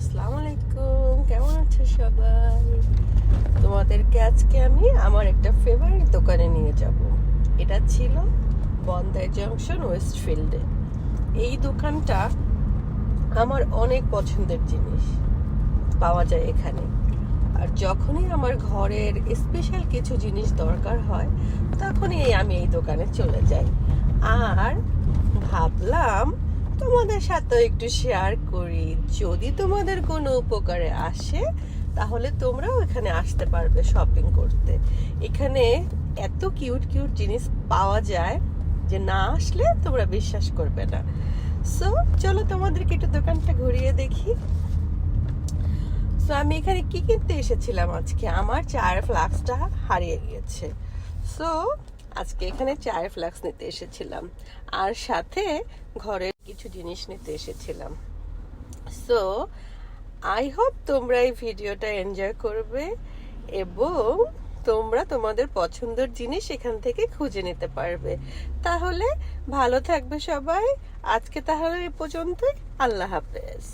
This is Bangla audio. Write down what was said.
আসসালামু আলাইকুম। কেমন আছো সবাই? তোমাদেরকে আজকে আমি আমার একটা ফেভারিট দোকানে নিয়ে যাব। এটা ছিল বন্দাই জংশন ওয়েস্টফিল্ডে এই দোকানটা আমার অনেক পছন্দের জিনিস পাওয়া যায় এখানে। আর যখনই আমার ঘরের স্পেশাল কিছু জিনিস দরকার হয়, তখনই আমি এই দোকানে চলে যাই। আর ভাবলাম তোমাদের সাথে একটু শেয়ার করি। যদি তোমাদের কোনো উপকারে আসে, তাহলে তোমরাও এখানে আসতে পারবে শপিং করতে। এখানে এত কিউট কিউট জিনিস পাওয়া যায় যে না আসলে তোমরা বিশ্বাস করবে না। সো চলো তোমাদেরকে একটু দোকানটা ঘুরিয়ে দেখি। সো আমি এখানে কি কিনতে এসেছিলাম আজকে? আমার চায়ের ফ্লাক্সটা হারিয়ে গিয়েছে। সো আজকে এখানে চায়ের ফ্লাক্স নিতে এসেছিলাম। আর সাথে ঘরের কিছু জিনিস নিতে এসেছিলাম। সো আই হোপ তোমরা এই ভিডিওটা এনজয় করবে এবং তোমরা তোমাদের পছন্দের জিনিস এখান থেকে খুঁজে নিতে পারবে। তাহলে ভালো থাকবে সবাই। আজকে তাহলে এ পর্যন্তই। আল্লাহ হাফেজ।